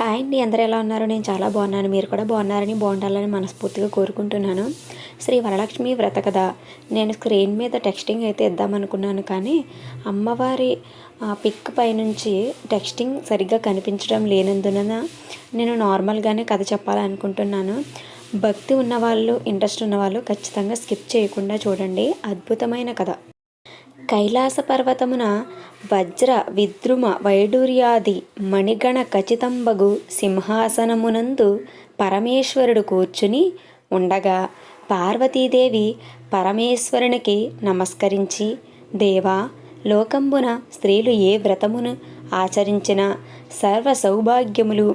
Hi అండి అందరూ ఎలా ఉన్నారు? నేను చాలా బాగున్నాను. మీరు కూడా బాగున్నారని బాగుండాలని మనస్ఫూర్తిగా కోరుకుంటున్నాను. శ్రీ వరలక్ష్మి వ్రత కథ. నేను స్క్రీన్ మీద టెక్స్టింగ్ అయితే ఇద్దామనుకున్నాను కానీ అమ్మవారి ఆ, పిక్ పైనుంచి టెక్స్టింగ్ సరిగ్గా కనిపించడం లేనందున నేను నార్మల్గానే కథ చెప్పాలనుకుంటున్నాను. భక్తి ఉన్నవాళ్ళు ఇంట్రెస్ట్ ఉన్నవాళ్ళు ఖచ్చితంగా స్కిప్ చేయకుండా చూడండి. అద్భుతమైన కథ. కైలాస పర్వతమున వజ్ర విద్రుమ వైడూర్యాది మణిగణ ఖచ్చితంబగు సింహాసనమునందు పరమేశ్వరుడు కూర్చుని ఉండగా పార్వతీదేవి పరమేశ్వరునికి నమస్కరించి దేవా లోకంబున స్త్రీలు ఏ వ్రతమును ఆచరించిన సర్వ సౌభాగ్యములు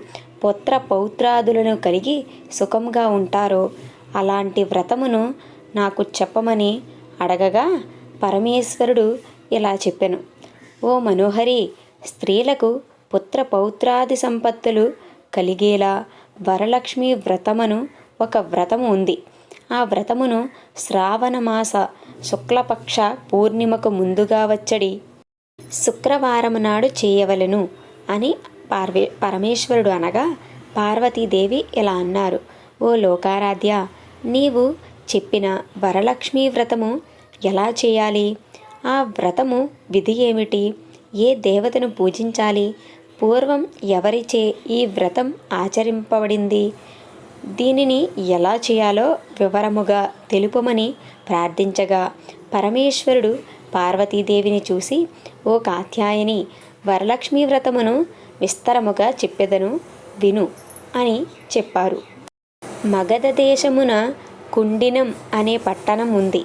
పుత్ర పౌత్రాదులను కలిగి సుఖంగా ఉంటారో అలాంటి వ్రతమును నాకు చెప్పమని అడగగా పరమేశ్వరుడు ఇలా చెప్పాను. ఓ మనోహరి స్త్రీలకు పుత్ర పౌత్రాది సంపత్తులు కలిగేలా వరలక్ష్మి వ్రతమును ఒక వ్రతము ఉంది. ఆ వ్రతమును శ్రావణమాస శుక్లపక్ష పూర్ణిమకు ముందుగా వచ్చడి శుక్రవారము నాడు చేయవలెను అని పార్వే పరమేశ్వరుడు అనగా పార్వతీదేవి ఇలా అన్నారు. ఓ లోకారాధ్య నీవు చెప్పిన వరలక్ష్మీ వ్రతము ఎలా చేయాలి? ఆ వ్రతము విధి ఏమిటి? ఏ దేవతను పూజించాలి? పూర్వం ఎవరిచే ఈ వ్రతం ఆచరింపబడింది? దీనిని ఎలా చేయాలో వివరముగా తెలుపమని ప్రార్థించగా పరమేశ్వరుడు పార్వతీదేవిని చూసి ఓ కాత్యాయని వరలక్ష్మి వ్రతమును విస్తరముగా చెప్పెదను విను అని చెప్పారు. మగధ దేశమున కుండినం అనే పట్టణం ఉంది.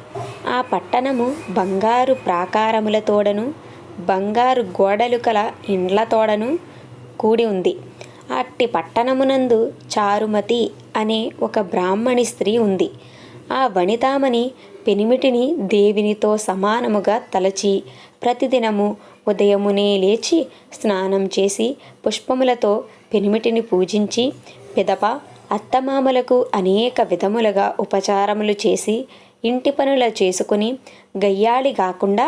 ఆ పట్టణము బంగారు ప్రాకారములతోడను బంగారు గోడలు కల ఇండ్లతోడను కూడి ఉంది. అట్టి పట్టణమునందు చారుమతి అనే ఒక బ్రాహ్మణి స్త్రీ ఉంది. ఆ వనితామణి పెనిమిటిని దేవినితో సమానముగా తలచి ప్రతిదినము ఉదయమునే లేచి స్నానం చేసి పుష్పములతో పెనిమిటిని పూజించి పిదప అత్తమామలకు అనేక విధములుగా ఉపచారములు చేసి ఇంటి పనుల చేసుకుని గయ్యాళి కాకుండా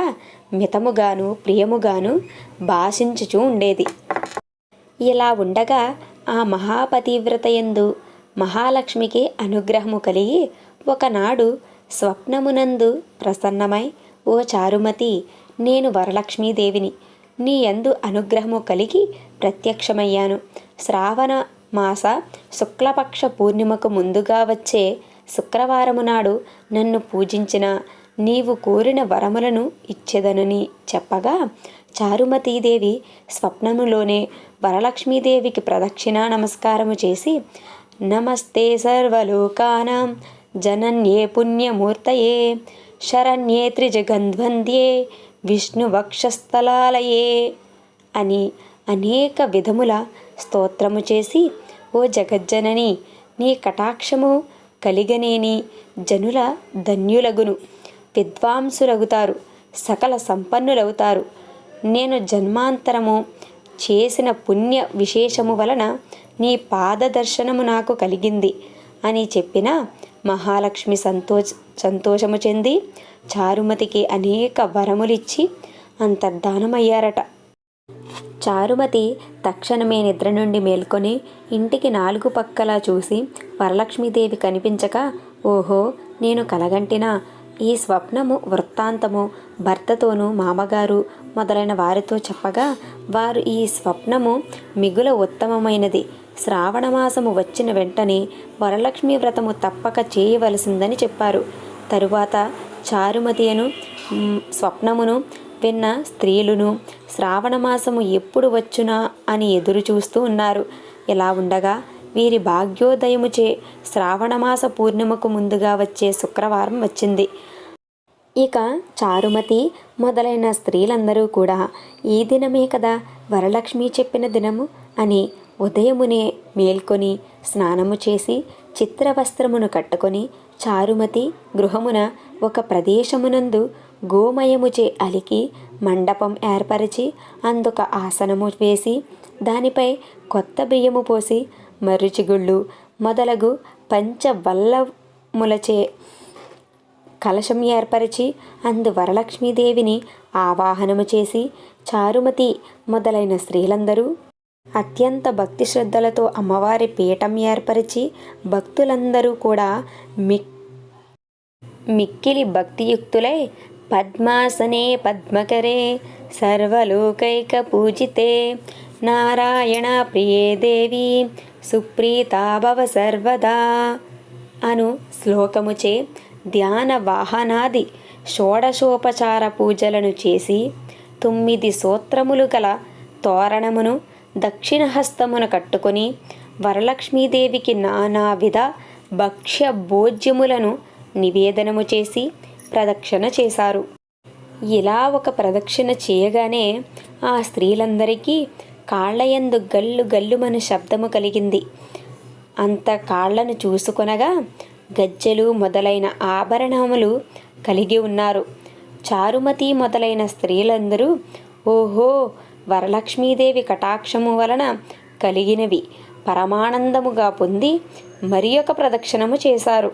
మితముగాను ప్రియముగాను భాషించుచూ ఉండేది. ఇలా ఉండగా ఆ మహాపతివ్రతయందు మహాలక్ష్మికి అనుగ్రహము కలిగి ఒకనాడు స్వప్నమునందు ప్రసన్నమై ఓ చారుమతి నేను వరలక్ష్మీదేవిని. నీ యందు అనుగ్రహము కలిగి ప్రత్యక్షమయ్యాను. శ్రావణ మాస శుక్లపక్ష పూర్ణిమకు ముందుగా వచ్చే శుక్రవారము నాడు నన్ను పూజించిన నీవు కోరిన వరములను ఇచ్చేదనని చెప్పగా చారుమతీదేవి స్వప్నములోనే వరలక్ష్మీదేవికి ప్రదక్షిణా నమస్కారము చేసి నమస్తే సర్వలోకానాం జనన్యే పుణ్యమూర్తయే శరణ్యే త్రిజగన్ధ్వంద్యే విష్ణువక్షస్థలాలయే అని అనేక విధముల స్తోత్రము చేసి ఓ జగజ్జనని నీ కటాక్షము కలిగనేని జనుల ధన్యులగును. విద్వాంసులగుతారు సకల సంపన్నులవుతారు నేను జన్మాంతరము చేసిన పుణ్య విశేషము వలన నీ పాదదర్శనము నాకు కలిగింది అని చెప్పిన మహాలక్ష్మి సంతోష సంతోషము చెంది చారుమతికి అనేక వరములిచ్చి అంతర్ధానమయ్యారట. చారుమతి తక్షణమే నిద్ర నుండి మేల్కొని ఇంటికి నాలుగు పక్కలా చూసి వరలక్ష్మీదేవి కనిపించక ఓహో నేను కలగంటినా? ఈ స్వప్నము వృత్తాంతము భర్తతోనూ మామగారు మొదలైన వారితో చెప్పగా వారు ఈ స్వప్నము మిగుల ఉత్తమమైనది. శ్రావణమాసము వచ్చిన వెంటనే వరలక్ష్మి వ్రతము తప్పక చేయవలసిందని చెప్పారు. తరువాత చారుమతియను స్వప్నమును విన్న స్త్రీలును శ్రావణమాసము ఎప్పుడు వచ్చునా అని ఎదురు చూస్తూ ఉన్నారు. ఇలా ఉండగా వీరి భాగ్యోదయముచే శ్రావణమాస పూర్ణిమకు ముందుగా వచ్చే శుక్రవారం వచ్చింది. ఇక చారుమతి మొదలైన స్త్రీలందరూ కూడా ఈ దినమే కదా వరలక్ష్మి చెప్పిన దినము అని ఉదయమునే మేల్కొని స్నానము చేసి చిత్రవస్త్రమును కట్టుకొని చారుమతి గృహమున ఒక ప్రదేశమునందు గోమయముచే అలికి మండపం ఏర్పరిచి అందుక ఆసనము వేసి దానిపై కొత్త బియ్యము పోసి మరుచిగుళ్ళు మొదలగు పంచవల్లములచే కలశం ఏర్పరిచి అందు వరలక్ష్మీదేవిని ఆవాహనము చేసి చారుమతి మొదలైన స్త్రీలందరూ అత్యంత భక్తి శ్రద్ధలతో అమ్మవారి పీఠం ఏర్పరిచి భక్తులందరూ కూడా మిక్ మిక్కిలి భక్తియుక్తులై పద్మాసనే పద్మకరే సర్వలోకైక పూజితే. నారాయణ ప్రియే దేవి సుప్రీతాభవ సర్వదా. అను శ్లోకముచే ధ్యాన వాహనాది షోడశోపచార పూజలను చేసి తొమ్మిది సూత్రములు గల తోరణమును దక్షిణహస్తమును కట్టుకొని వరలక్ష్మీదేవికి నానావిధ భక్ష్య భోజ్యములను నివేదనము చేసి ప్రదక్షిణ చేశారు. ఇలా ఒక ప్రదక్షిణ చేయగానే ఆ స్త్రీలందరికీ కాళ్ళయందు గల్లు గల్లుమని శబ్దము కలిగింది. అంత కాళ్ళను చూసుకొనగా గజ్జెలు మొదలైన ఆభరణములు కలిగి ఉన్నారు. చారుమతి మొదలైన స్త్రీలందరూ ఓహో వరలక్ష్మీదేవి కటాక్షము వలన కలిగినవి పరమానందముగా పొంది మరి ఒక ప్రదక్షిణము చేశారు.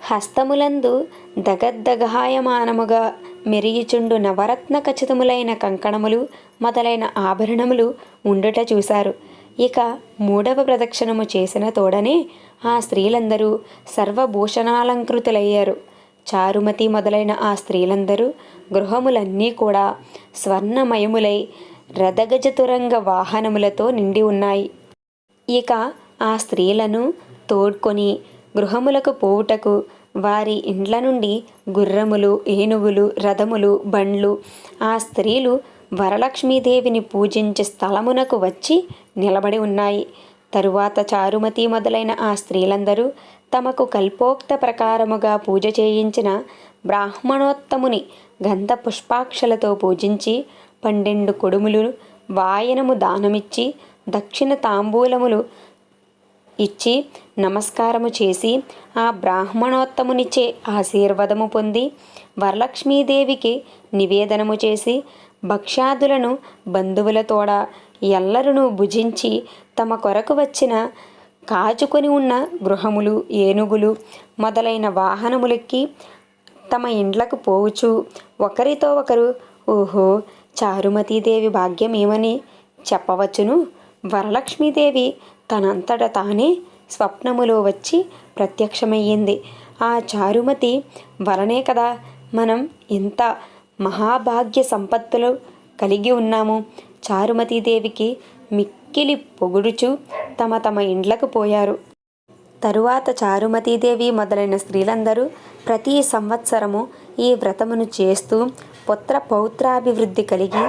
హస్తములందు దగద్దగహాయమానముగా మెరిగిచుండు నవరత్న ఖచ్చితములైన కంకణములు మొదలైన ఆభరణములు ఉండుట చూశారు. ఇక మూడవ ప్రదక్షిణము చేసిన తోడనే ఆ స్త్రీలందరూ సర్వభూషణాలంకృతులయ్యారు. చారుమతి మొదలైన ఆ స్త్రీలందరూ గృహములన్నీ కూడా స్వర్ణమయములై రథగజతురంగ వాహనములతో నిండి ఉన్నాయి. ఇక ఆ స్త్రీలను తోడ్కొని గృహములకు పోవుటకు వారి ఇండ్ల నుండి గుర్రములు ఏనుగులు రథములు బండ్లు ఆ స్త్రీలు వరలక్ష్మీదేవిని పూజించే స్థలమునకు వచ్చి నిలబడి ఉన్నాయి. తరువాత చారుమతి మొదలైన ఆ స్త్రీలందరూ తమకు కల్పోక్త ప్రకారముగా పూజ చేయించిన బ్రాహ్మణోత్తముని గంధ పుష్పాక్షలతో పూజించి పన్నెండు కొడుములు వాయనము దానమిచ్చి దక్షిణ తాంబూలములు ఇచ్చి నమస్కారము చేసి ఆ బ్రాహ్మణోత్తమునిచే ఆశీర్వదము పొంది వరలక్ష్మీదేవికి నివేదనము చేసి భక్ష్యాదులను బంధువులతోడ ఎల్లరును భుజించి తమ కొరకు వచ్చిన కాచుకొని ఉన్న గృహములు ఏనుగులు మొదలైన వాహనములెక్కి తమ ఇండ్లకు పోవుచు. ఒకరితో ఒకరు ఓహో చారుమతీదేవి భాగ్యమేమని చెప్పవచ్చును? వరలక్ష్మీదేవి తనంతట తానే స్వప్నములో వచ్చి ప్రత్యక్షమయ్యింది. ఆ చారుమతి వలనే కదా మనం ఎంత మహాభాగ్య సంపత్తులు కలిగి ఉన్నాము. చారుమతీదేవికి మిక్కిలి పొగుడుచు తమ తమ ఇండ్లకు పోయారు. తరువాత చారుమతీదేవి మొదలైన స్త్రీలందరూ ప్రతి సంవత్సరము ఈ వ్రతమును చేస్తూ పుత్ర పౌత్రాభివృద్ధి కలిగి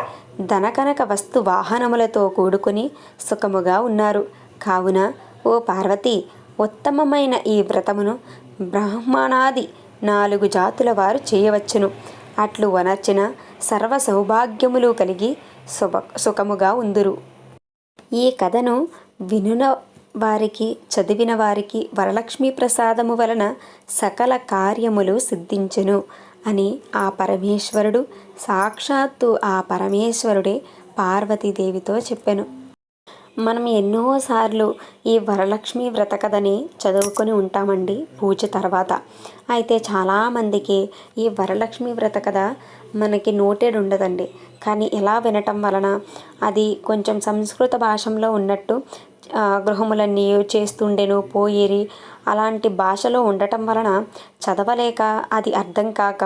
ధనకనక వస్తు వాహనములతో కూడుకుని సుఖముగా ఉన్నారు. కావున ఓ పార్వతి ఉత్తమమైన ఈ వ్రతమును బ్రాహ్మణాది నాలుగు జాతుల వారు చేయవచ్చును. అట్లు వనర్చిన సర్వ సౌభాగ్యములు కలిగి సుభ సుఖముగా ఉందురు. ఈ కథను వినున వారికి చదివిన వారికి వరలక్ష్మీ ప్రసాదము వలన సకల కార్యములు సిద్ధించును అని ఆ పరమేశ్వరుడు సాక్షాత్తు ఆ పరమేశ్వరుడే పార్వతీదేవితో చెప్పెను. మనం ఎన్నోసార్లు ఈ వరలక్ష్మి వ్రత కథని చదువుకొని ఉంటామండి పూజ తర్వాత. అయితే చాలామందికి ఈ వరలక్ష్మి వ్రత కథ మనకి నోటెడ్ ఉండదండి. కానీ ఎలా వినటం వలన అది కొంచెం సంస్కృత భాషలో ఉన్నట్టు గృహములన్నీ చేస్తుండెను పోయేరి. అలాంటి భాషలో ఉండటం వలన చదవలేక అది అర్థం కాక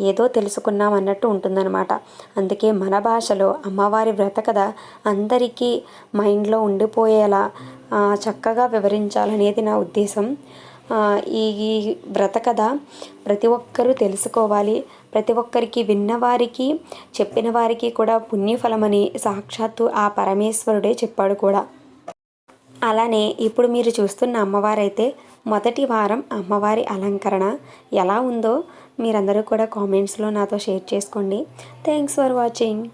ఏదో తెలుసుకున్నాం అన్నట్టు ఉంటుందన్నమాట. అందుకే మన భాషలో అమ్మవారి వ్రత కథ అందరికీ మైండ్లో ఉండిపోయేలా చక్కగా వివరించాలనేది నా ఉద్దేశం. ఈ వ్రత కథ ప్రతి ఒక్కరూ తెలుసుకోవాలి. ప్రతి ఒక్కరికి విన్నవారికి చెప్పిన వారికి కూడా పుణ్యఫలమని సాక్షాత్తు ఆ పరమేశ్వరుడే చెప్పాడు కూడా. అలానే ఇప్పుడు మీరు చూస్తున్న అమ్మవారైతే మొదటి వారం అమ్మవారి అలంకరణ ఎలా ఉందో మీరందరూ కూడా కామెంట్స్లో నాతో షేర్ చేసుకోండి. Thanks for watching.